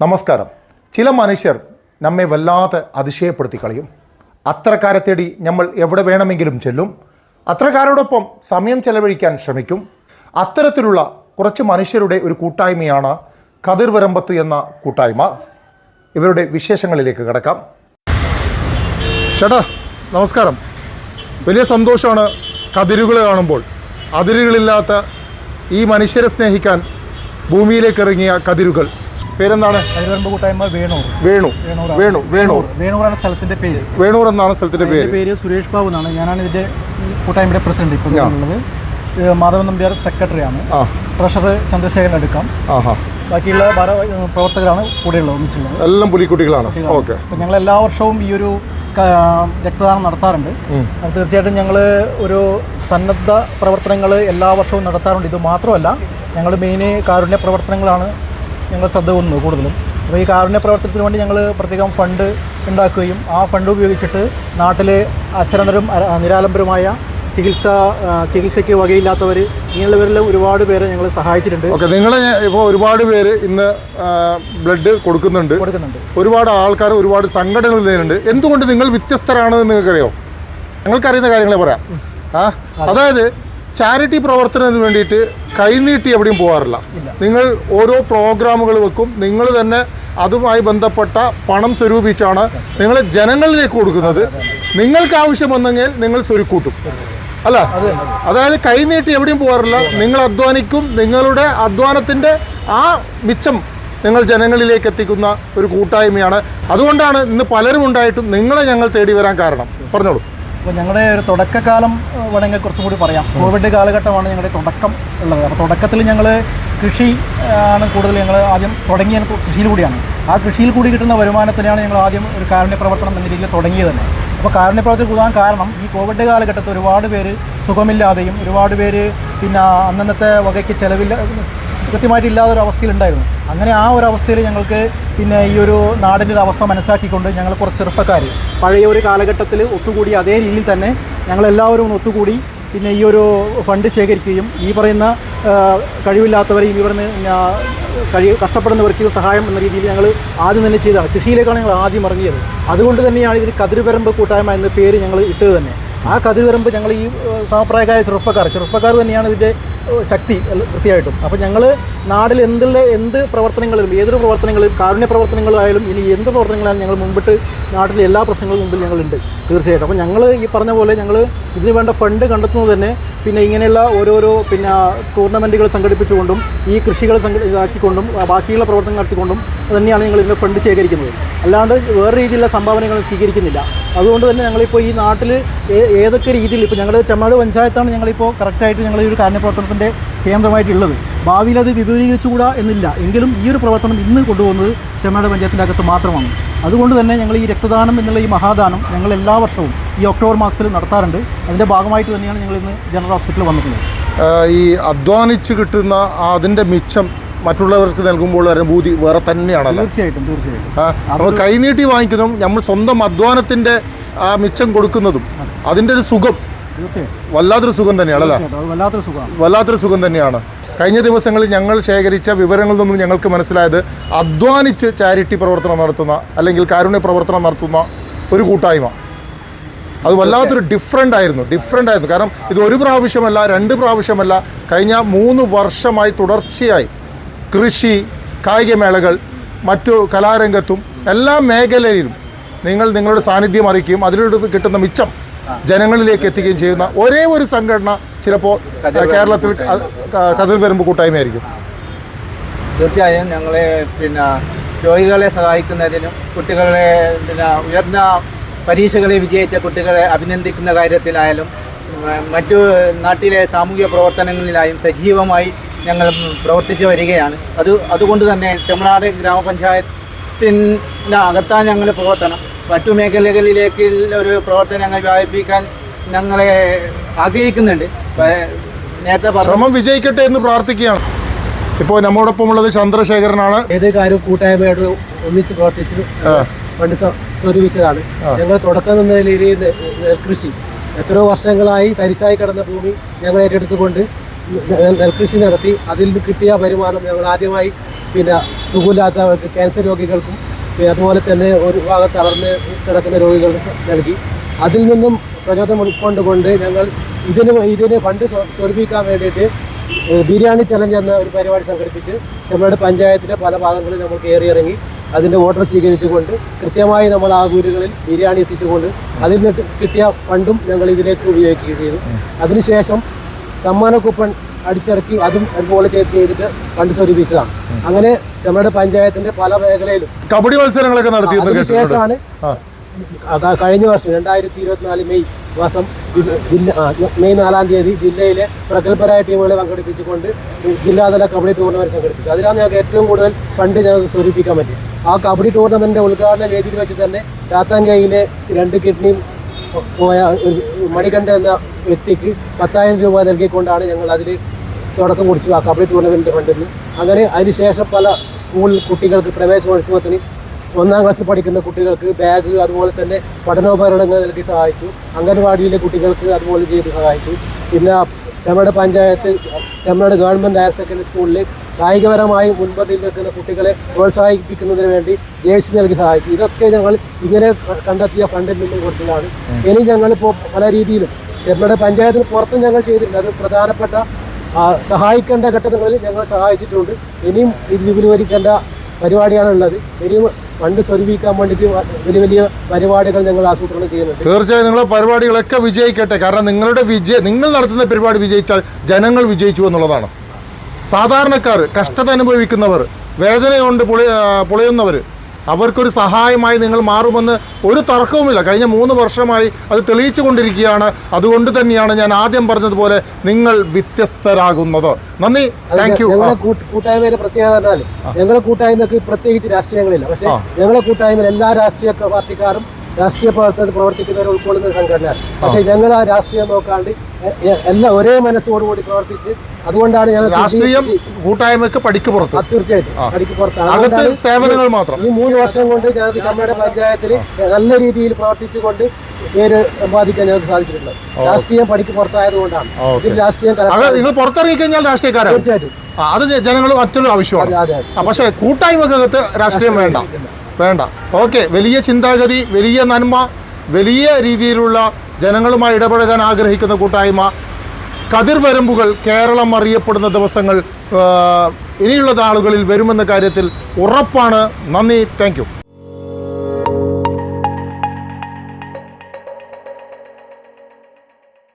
നമസ്കാരം. ചില മനുഷ്യർ നമ്മെ വല്ലാതെ അതിശയപ്പെടുത്തി കളയും. അത്രക്കാരെ തേടി നമ്മൾ എവിടെ വേണമെങ്കിലും ചെല്ലും. അത്രക്കാരോടൊപ്പം സമയം ചെലവഴിക്കാൻ ശ്രമിക്കും. അത്തരത്തിലുള്ള കുറച്ച് മനുഷ്യരുടെ ഒരു കൂട്ടായ്മയാണ് കതിർ വരമ്പത്ത് എന്ന കൂട്ടായ്മ. ഇവരുടെ വിശേഷങ്ങളിലേക്ക് കിടക്കാം. ചേട്ടാ നമസ്കാരം. വലിയ സന്തോഷമാണ് കതിരുകൾ കാണുമ്പോൾ. അതിരുകളില്ലാത്ത ഈ മനുഷ്യരെ സ്നേഹിക്കാൻ ഭൂമിയിലേക്ക് ഇറങ്ങിയ കതിരുകൾ. പേരെന്താണ്? കൂട്ടായ്മ വേണൂർ. വേണു വേണു വേണൂർ വേണൂറാണ് സ്ഥലത്തിന്റെ പേര്. വേണൂർ എന്നാണ് സ്ഥലത്തിന്റെ പേര്. പേര് സുരേഷ് ബാബു എന്നാണ്. ഞാനാണ് ഇതിന്റെ കൂട്ടായ്മയുടെ പ്രസിഡന്റ് ഇപ്പോൾ ഉള്ളത്. മാധവൻ നമ്പ്യാർ സെക്രട്ടറി ആണ്. ട്രഷറർ ചന്ദ്രശേഖരൻ എടുക്കാം ബാക്കിയുള്ള പ്രവർത്തകരാണ് കൂടെയുള്ളത് ഒന്നിച്ചുള്ളത്. എല്ലാം പുലിക്കുട്ടികളാണ്. ഓക്കെ. ഞങ്ങൾ എല്ലാ വർഷവും ഈ ഒരു രക്തദാനം നടത്താറുണ്ട്. തീർച്ചയായിട്ടും ഞങ്ങൾ ഒരു സന്നദ്ധ പ്രവർത്തനങ്ങൾ എല്ലാ വർഷവും നടത്താറുണ്ട്. ഇത് മാത്രമല്ല ഞങ്ങൾ മെയിൻ കാരുണ്യ പ്രവർത്തനങ്ങളാണ് ഞങ്ങൾ ശ്രദ്ധ കൊന്നു കൂടുതലും. അപ്പോൾ ഈ കാരുണ്യ പ്രവർത്തനത്തിന് വേണ്ടി ഞങ്ങൾ പ്രത്യേകം ഫണ്ട് ഉണ്ടാക്കുകയും ആ ഫണ്ട് ഉപയോഗിച്ചിട്ട് നാട്ടിലെ അശരണരും നിരാലംബരുമായ ചികിത്സ ചികിത്സയ്ക്ക് വകയില്ലാത്തവർ ഇങ്ങനെയുള്ളവരിൽ ഒരുപാട് പേരെ ഞങ്ങൾ സഹായിച്ചിട്ടുണ്ട്. ഓക്കെ നിങ്ങൾ ഇപ്പോൾ ഒരുപാട് പേര് ഇന്ന് ബ്ലഡ് കൊടുക്കുന്നുണ്ട്. കൊടുക്കുന്നുണ്ട്. ഒരുപാട് ആൾക്കാർ ഒരുപാട് സംഘടനകൾ നേരിടുന്നുണ്ട്. എന്തുകൊണ്ട് നിങ്ങൾ വ്യത്യസ്തരാണെന്ന് നിങ്ങൾക്കറിയോ? ഞങ്ങൾക്കറിയുന്ന കാര്യങ്ങളെ പറയാം. ആ അതായത് ചാരിറ്റി പ്രവർത്തനത്തിന് വേണ്ടിയിട്ട് കൈനീട്ടി എവിടെയും പോകാറില്ല നിങ്ങൾ ഓരോ പ്രോഗ്രാമുകൾ വെക്കും. നിങ്ങൾ തന്നെ അതുമായി ബന്ധപ്പെട്ട പണം സ്വരൂപിച്ചാണ് നിങ്ങൾ ജനങ്ങളിലേക്ക് കൊടുക്കുന്നത്. നിങ്ങൾക്ക് ആവശ്യം വന്നെങ്കിൽ നിങ്ങൾ സ്വരുക്കൂട്ടും. അല്ല അതായത് കൈനീട്ടി എവിടെയും പോകാറില്ല നിങ്ങൾ അധ്വാനിക്കും. നിങ്ങളുടെ അധ്വാനത്തിന്റെ ആ മിച്ചം നിങ്ങൾ ജനങ്ങളിലേക്ക് എത്തിക്കുന്ന ഒരു കൂട്ടായ്മയാണ്. അതുകൊണ്ടാണ് ഇന്ന് പലരും ഉണ്ടായിട്ടും നിങ്ങളെ ഞങ്ങൾ തേടി വരാൻ കാരണം. പറഞ്ഞോളൂ. അപ്പോൾ ഞങ്ങളുടെ ഒരു തുടക്കകാലം വേണമെങ്കിൽ കുറച്ചും കൂടി പറയാം. കോവിഡ് കാലഘട്ടമാണ് ഞങ്ങളുടെ തുടക്കം ഉള്ളത്. അപ്പോൾ തുടക്കത്തിൽ ഞങ്ങൾ കൃഷി ആണ് കൂടുതൽ ഞങ്ങൾ ആദ്യം തുടങ്ങിയ കൃഷിയിൽ കൂടിയാണ് ആ കൃഷിയിൽ കൂടി കിട്ടുന്ന വരുമാനത്തിനാണ് ഞങ്ങൾ ആദ്യം ഒരു കാരുണ്യ പ്രവർത്തനം എന്ന രീതിയിൽ തുടങ്ങിയത് തന്നെ. അപ്പോൾ കാരുണ്യ പ്രവർത്തനം കൂടാൻ കാരണം ഈ കോവിഡ് കാലഘട്ടത്തിൽ ഒരുപാട് പേര് സുഖമില്ലാതെയും ഒരുപാട് പേര് പിന്നെ അന്നന്നത്തെ വകയ്ക്ക് ചിലവില്ല കൃത്യമായിട്ട് ഇല്ലാത്ത ഒരു അവസ്ഥയിലുണ്ടായിരുന്നു അങ്ങനെ ആ ഒരു അവസ്ഥയിൽ ഞങ്ങൾക്ക് പിന്നെ ഈ ഒരു നാടിന്റെ ഒരു അവസ്ഥ മനസ്സിലാക്കിക്കൊണ്ട് ഞങ്ങൾ കുറച്ച് ചെറുപ്പക്കാർ പഴയ ഒരു കാലഘട്ടത്തിൽ ഒത്തുകൂടി അതേ രീതിയിൽ തന്നെ ഞങ്ങളെല്ലാവരും ഒത്തുകൂടി പിന്നെ ഈ ഒരു ഫണ്ട് ശേഖരിക്കുകയും ഈ പറയുന്ന കഴിവില്ലാത്തവരെയും ഈ പറയുന്ന കഴിവ് കഴി കഷ്ടപ്പെടുന്നവർക്ക് സഹായം എന്ന രീതിയിൽ ഞങ്ങൾ ആദ്യം തന്നെ ചെയ്തതാണ്. കൃഷിയിലേക്കാണ് ഞങ്ങൾ ആദ്യം ഇറങ്ങിയത്. അതുകൊണ്ട് തന്നെയാണ് ഇതിന് കതിരുപരമ്പ് കൂട്ടായ്മ എന്ന പേര് ഞങ്ങൾ ഇട്ടത് തന്നെ. ആ കതിർവരമ്പ് ഞങ്ങൾ ഈ സമപ്രായക്കാരായ ചെറുപ്പക്കാർ ചെറുപ്പക്കാർ തന്നെയാണ് ഇതിന്റെ ശക്തി വൃത്തിയായിട്ടും. അപ്പോൾ ഞങ്ങൾ നാടിൽ എന്തുള്ള എന്ത് പ്രവർത്തനങ്ങളിലും ഏതൊരു പ്രവർത്തനങ്ങളും കാരുണ്യ പ്രവർത്തനങ്ങളായാലും ഇനി എന്ത് പ്രവർത്തനങ്ങളായാലും ഞങ്ങൾ മുമ്പിട്ട് നാട്ടിലെ എല്ലാ പ്രശ്നങ്ങളും മുമ്പിൽ ഞങ്ങളുണ്ട് തീർച്ചയായിട്ടും. അപ്പോൾ ഞങ്ങൾ ഈ പറഞ്ഞ പോലെ ഞങ്ങൾ ഇതിന് വേണ്ട ഫണ്ട് കണ്ടെത്തുന്നത് തന്നെ പിന്നെ ഇങ്ങനെയുള്ള ഓരോരോ പിന്നെ ടൂർണമെന്റുകൾ സംഘടിപ്പിച്ചുകൊണ്ടും ഈ കൃഷികൾ സംഘ ഇതാക്കിക്കൊണ്ടും ബാക്കിയുള്ള പ്രവർത്തനങ്ങൾ നടത്തിക്കൊണ്ടും തന്നെയാണ് ഞങ്ങൾ ഇതിന്റെ ഫണ്ട് ശേഖരിക്കുന്നത്. അല്ലാണ്ട് വേറെ രീതിയിലുള്ള സംഭാവനകൾ സ്വീകരിക്കുന്നില്ല. അതുകൊണ്ട് തന്നെ ഞങ്ങളിപ്പോൾ ഈ നാട്ടിൽ ഏതൊക്കെ രീതിയിൽ ഇപ്പോൾ ഞങ്ങൾ ചെമ്മാട് പഞ്ചായത്താണ് ഞങ്ങളിപ്പോൾ കറക്റ്റായിട്ട് ഞങ്ങൾ ഈ ഒരു കാരണപ്രവർത്തനത്തിന്റെ കേന്ദ്രമായിട്ടുള്ളത്. ഭാവിയിൽ അത് വിപുലീകരിച്ചുകൂടാ എന്നില്ല. എങ്കിലും ഈ ഒരു പ്രവർത്തനം ഇന്ന് കൊണ്ടുപോകുന്നത് ചെമ്മാട് പഞ്ചായത്തിന്റെ അകത്ത് മാത്രമാണ്. അതുകൊണ്ട് തന്നെ ഞങ്ങൾ ഈ രക്തദാനം എന്നുള്ള ഈ മഹാദാനം ഞങ്ങൾ എല്ലാ വർഷവും ഈ ഒക്ടോബർ മാസത്തിൽ നടത്താറുണ്ട്. അതിന്റെ ഭാഗമായിട്ട് തന്നെയാണ് ഞങ്ങൾ ഇന്ന് ജനറൽ ഹോസ്പിറ്റലിൽ വന്നിട്ടുള്ളത്. ഈ അധ്വാനിച്ച് കിട്ടുന്ന അതിന്റെ മിച്ചം മറ്റുള്ളവർക്ക് നൽകുമ്പോൾ വരുന്ന ഭൂതി വേറെ തന്നെയാണല്ലോ. തീർച്ചയായിട്ടും തീർച്ചയായിട്ടും. അപ്പോൾ നമ്മൾ കൈനീട്ടി വാങ്ങിക്കുന്നതും നമ്മൾ സ്വന്തം അധ്വാനത്തിന്റെ ആ മിച്ചം കൊടുക്കുന്നതും അതിന്റെ ഒരു സുഖം വല്ലാത്തൊരു സുഖം തന്നെയാണല്ലോ വല്ലാത്തൊരു സുഖം തന്നെയാണ്. കഴിഞ്ഞ ദിവസങ്ങളിൽ ഞങ്ങൾ ശേഖരിച്ച വിവരങ്ങളിൽ നിന്നും ഞങ്ങൾക്ക് മനസ്സിലായത് അധ്വാനിച്ച് ചാരിറ്റി പ്രവർത്തനം നടത്തുന്ന അല്ലെങ്കിൽ കാരുണ്യ പ്രവർത്തനം നടത്തുന്ന ഒരു കൂട്ടായ്മ. അത് വല്ലാത്തൊരു ഡിഫറെന്റ് ആയിരുന്നു ഡിഫറെന്റ് ആയിരുന്നു. കാരണം ഇത് ഒരു പ്രാവശ്യമല്ല രണ്ട് പ്രാവശ്യമല്ല കഴിഞ്ഞ മൂന്ന് വർഷമായി തുടർച്ചയായി കൃഷി കായികമേളകൾ മറ്റു കലാരംഗത്തും എല്ലാ മേഖലയിലും നിങ്ങൾ നിങ്ങളുടെ സാന്നിധ്യം അറിയിക്കുകയും അതിലൂടെ കിട്ടുന്ന മിച്ചം ജനങ്ങളിലേക്ക് എത്തിക്കുകയും ചെയ്യുന്ന ഒരേ ഒരു സംഘടന ചിലപ്പോൾ കേരളത്തിൽ കതിർ വരുമ്പോൾ കൂട്ടായ്മയായിരിക്കും. തീർച്ചയായും ഞങ്ങളെ പിന്നെ രോഗികളെ സഹായിക്കുന്നതിനും കുട്ടികളെ പിന്നെ ഉയർന്ന പരീക്ഷകളെ വിജയിച്ച കുട്ടികളെ അഭിനന്ദിക്കുന്ന കാര്യത്തിലായാലും മറ്റു നാട്ടിലെ സാമൂഹ്യ പ്രവർത്തനങ്ങളിലായും സജീവമായി ഞങ്ങൾ പ്രവർത്തിച്ചു വരികയാണ്. അത് അതുകൊണ്ട് തന്നെ ചെമ്മനാട് ഗ്രാമപഞ്ചായത്തിന്റെ അകത്താണ് ഞങ്ങൾ പ്രവർത്തനം. മറ്റു മേഖലകളിലേക്ക് ഒരു പ്രവർത്തനങ്ങൾ വ്യാപിപ്പിക്കാൻ ഞങ്ങളെ ആഗ്രഹിക്കുന്നുണ്ട്. നേരത്തെ ശ്രമം വിജയിക്കട്ടെ എന്ന് പ്രാർത്ഥിക്കുകയാണ്. ഇപ്പോൾ നമ്മോടൊപ്പം ഉള്ളത് ചന്ദ്രശേഖരനാണ്. ഏത് കാര്യവും കൂട്ടായ്മയോട് ഒന്നിച്ച് പ്രവർത്തിച്ച് പണ്ട് സ്വ- സ്വരൂപിച്ചതാണ്. ഞങ്ങൾ തുടക്കം എന്ന നിലയിൽ കൃഷി നെൽകൃഷി എത്രയോ വർഷങ്ങളായി തരിശായി കിടന്ന ഭൂമി ഞങ്ങൾ ഏറ്റെടുത്തുകൊണ്ട് നെൽകൃഷി നടത്തി. അതിൽ നിന്ന് കിട്ടിയ വരുമാനം ഞങ്ങൾ ആദ്യമായി പിന്നെ സുഖമില്ലാത്തവർക്ക് ക്യാൻസർ രോഗികൾക്കും പിന്നെ അതുപോലെ തന്നെ ഒരു ഭാഗത്ത് തളർന്ന് കിടക്കുന്ന രോഗികൾക്കും നൽകി. അതിൽ നിന്നും പ്രചോദനം ഉൾക്കൊണ്ടുകൊണ്ട് ഞങ്ങൾ ഇതിന് ഇതിന് ഫണ്ട് സ്വ- സ്വരൂപിക്കാൻ വേണ്ടിയിട്ട് ബിരിയാണി ചലഞ്ച് എന്ന ഒരു പരിപാടി സംഘടിപ്പിച്ച് ചെമ്മനാട് പഞ്ചായത്തിന്റെ പല ഭാഗങ്ങളിൽ നമ്മൾ കയറി ഇറങ്ങി അതിന്റെ ഓർഡർ സ്വീകരിച്ചുകൊണ്ട് കൃത്യമായി നമ്മൾ ആ വീടുകളിൽ ബിരിയാണി എത്തിച്ചുകൊണ്ട് അതിൽ നിന്ന് കിട്ടിയ ഫണ്ടും ഞങ്ങൾ ഇതിലേക്ക് ഉപയോഗിക്കുകയും ചെയ്തു. അതിനുശേഷം സമ്മാന കൂപ്പൺ അടിച്ചിറക്കി അതും അതുപോലെ ചേർത്ത് ചെയ്തിട്ട് ഫണ്ട് സ്വരൂപിച്ചതാണ് അങ്ങനെ നമ്മുടെ പഞ്ചായത്തിന്റെ പല മേഖലയിലും. കബഡി മത്സരങ്ങളൊക്കെ നടത്തിയെന്ന് ശേഷമാണ് കഴിഞ്ഞ വർഷം രണ്ടായിരത്തി ഇരുപത്തിനാല് മെയ് മാസം ജില്ല മെയ് നാലാം തീയതി ജില്ലയിലെ പ്രഗത്ഭരായ ടീമുകളെ പങ്കെടുപ്പിച്ചുകൊണ്ട് ജില്ലാതല കബഡി ടൂർണമെന്റ് സംഘടിപ്പിച്ചു. അതിലാണ് ഞങ്ങൾക്ക് ഏറ്റവും കൂടുതൽ ഫണ്ട് ഞങ്ങൾക്ക് സ്വരൂപിക്കാൻ പറ്റും ആ കബഡി ടൂർണമെന്റിന്റെ ഉദ്ഘാടന വേദിയിൽ വെച്ച് തന്നെ ചാത്താൻകൈയിലെ രണ്ട് കിഡ്നിയും പോയ മണികണ്ഠ എന്ന വ്യക്തിക്ക് പത്തായിരം രൂപ നൽകിക്കൊണ്ടാണ് ഞങ്ങൾ അതിൽ തുടക്കം കുറിച്ചു ആ കബഡി ടൂർണമെന്റ് ഫണ്ടിൽ അങ്ങനെ അതിനുശേഷം പല സ്കൂൾ കുട്ടികൾക്ക് പ്രവേശനോത്സവത്തിന് ഒന്നാം ക്ലാസ്സിൽ പഠിക്കുന്ന കുട്ടികൾക്ക് ബാഗ് അതുപോലെ തന്നെ പഠനോപകരണങ്ങൾ നൽകി സഹായിച്ചു. അംഗൻവാടിയിലെ കുട്ടികൾക്ക് അതുപോലെ ചെയ്ത് സഹായിച്ചു. പിന്നെ Chemmad panchayat Chemmad government higher secondary സ്കൂളിൽ കായികപരമായി മുൻപന്തിയിൽ നിൽക്കുന്ന കുട്ടികളെ പ്രോത്സാഹിപ്പിക്കുന്നതിന് വേണ്ടി ജേഴ്സി നൽകി സഹായിച്ചു. ഇതൊക്കെ ഞങ്ങൾ ഇങ്ങനെ കണ്ടെത്തിയ ഫണ്ടിൽ നിന്നും കൊടുത്തതാണ്. ഇനി ഞങ്ങളിപ്പോൾ പല രീതിയിലും നമ്മുടെ പഞ്ചായത്തിന് പുറത്തും ഞങ്ങൾ ചെയ്തിട്ടുണ്ട്. അത് പ്രധാനപ്പെട്ട സഹായിക്കേണ്ട ഘട്ടങ്ങളിൽ ഞങ്ങൾ സഹായിച്ചിട്ടുണ്ട്. ഇനിയും ഇത് വിപുലീകരിക്കേണ്ട പരിപാടിയാണുള്ളത് ഇനിയും ഫണ്ട് സ്വരൂപിക്കാൻ വേണ്ടിയിട്ട് വലിയ വലിയ പരിപാടികൾ ഞങ്ങൾ ആസൂത്രണം ചെയ്യുന്നുണ്ട്. തീർച്ചയായും നിങ്ങളുടെ പരിപാടികളൊക്കെ വിജയിക്കട്ടെ. കാരണം നിങ്ങളുടെ വിജയ നിങ്ങൾ നടത്തുന്ന പരിപാടി വിജയിച്ചാൽ ജനങ്ങൾ വിജയിച്ചു എന്നുള്ളതാണ്. സാധാരണക്കാർ കഷ്ടത അനുഭവിക്കുന്നവർ വേദന കൊണ്ട് പൊളി പൊളിയുന്നവർ അവർക്കൊരു സഹായമായി നിങ്ങൾ മാറുമെന്ന് ഒരു തർക്കവുമില്ല. കഴിഞ്ഞ മൂന്ന് വർഷമായി അത് തെളിയിച്ചു കൊണ്ടിരിക്കുകയാണ് അതുകൊണ്ട് തന്നെയാണ് ഞാൻ ആദ്യം പറഞ്ഞതുപോലെ നിങ്ങൾ വ്യത്യസ്തരാകുന്നത്. നന്ദി. Thank you. കൂട്ടായ്മയുടെ കൂട്ടായ്മയിലെ പ്രത്യേകത ഞങ്ങളുടെ ഞങ്ങളെ കൂട്ടായ്മക്ക് പ്രത്യേകിച്ച് രാഷ്ട്രീയങ്ങളില്ല. പക്ഷേ ഞങ്ങളുടെ കൂട്ടായ്മയിൽ എല്ലാ രാഷ്ട്രീയ പാർട്ടിക്കാരും രാഷ്ട്രീയ പ്രവർത്തനത്തിൽ പ്രവർത്തിക്കുന്നവർ ഉൾക്കൊള്ളുന്ന സംഘടനയാണ്. പക്ഷേ ഞങ്ങൾ ആ രാഷ്ട്രീയം നോക്കാണ്ട് എല്ലാം ഒരേ മനസ്സോടുകൂടി പ്രവർത്തിച്ച് അതുകൊണ്ടാണ് ഞങ്ങൾ രാഷ്ട്രീയം കൂട്ടായ്മയ്ക്ക് പടിക്ക് പുറത്ത്. തീർച്ചയായിട്ടും. തീർച്ചയായും പുറത്താണ്. സേവനങ്ങൾ മാത്രം. ഈ മൂന്ന് വർഷം കൊണ്ട് ഞങ്ങൾക്ക് ചമ്മയുടെ പഞ്ചായത്തിൽ നല്ല രീതിയിൽ പ്രവർത്തിച്ചുകൊണ്ട് പേര് സമ്പാദിക്കാൻ ഞങ്ങൾക്ക് സാധിച്ചിട്ടുണ്ട്. രാഷ്ട്രീയം പടിക്ക് പുറത്തായതുകൊണ്ടാണ്. ഇതിൽ രാഷ്ട്രീയം നിങ്ങൾ പുറത്തിറങ്ങി കഴിഞ്ഞാൽ രാഷ്ട്രീയക്കാരാണ്. തീർച്ചയായിട്ടും. അത് ജനങ്ങൾ മറ്റൊരു ആവശ്യമാണ്. പക്ഷേ കൂട്ടായ്മക്കകത്ത് രാഷ്ട്രീയം വേണ്ട. വേണ്ട. ഓക്കെ വലിയ ചിന്താഗതി വലിയ നന്മ വലിയ രീതിയിലുള്ള ജനങ്ങളുമായി ഇടപഴകാൻ ആഗ്രഹിക്കുന്ന കൂട്ടായ്മ കതിർവരമ്പുകൾ കേരളം അറിയപ്പെടുന്ന ദിവസങ്ങൾ ഇനിയുള്ള നാളുകളിൽ വരുമെന്ന കാര്യത്തിൽ ഉറപ്പാണ്. നന്ദി താങ്ക്